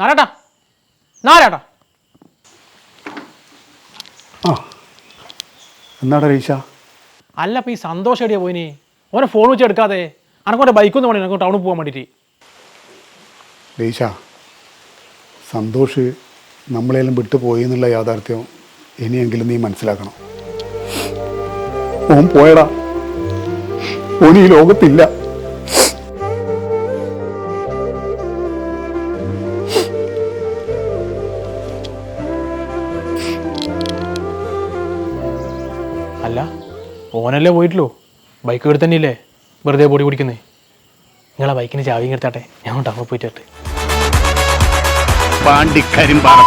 നാരാട്ടാ. നാരാട്ടാ. ആ. എന്നാടാ റീഷ അല്ല ഇപ്പം ഈ സന്തോഷം എടിയാ പോയിനി? ഓനെ ഫോൺ വെച്ച് എടുക്കാതെ അനക്കോട്ടെ ബൈക്കൊന്നും വേണ്ടി എനിക്ക് ടൗണിൽ പോകാൻ വേണ്ടിയിട്ട് റീഷ സന്തോഷ് നമ്മളെല്ലാം വിട്ടു പോയി എന്നുള്ള യാഥാർത്ഥ്യം ഇനിയെങ്കിലും നീ മനസ്സിലാക്കണം. ഓൻ പോയടാ. ഓൻ ഈ ലോകത്തില്ല. അല്ല ഓനല്ലേ പോയിട്ടുള്ളൂ. ബൈക്ക് തന്നെയില്ലേ? വെറുതെ പൊടി നിങ്ങൾ നിങ്ങളെ ബൈക്കിന് ചാവിയും എടുത്താട്ടെ. ഞാൻ ടൗണിൽ പോയിട്ട് പാണ്ടിക്കരിമ്പാറ.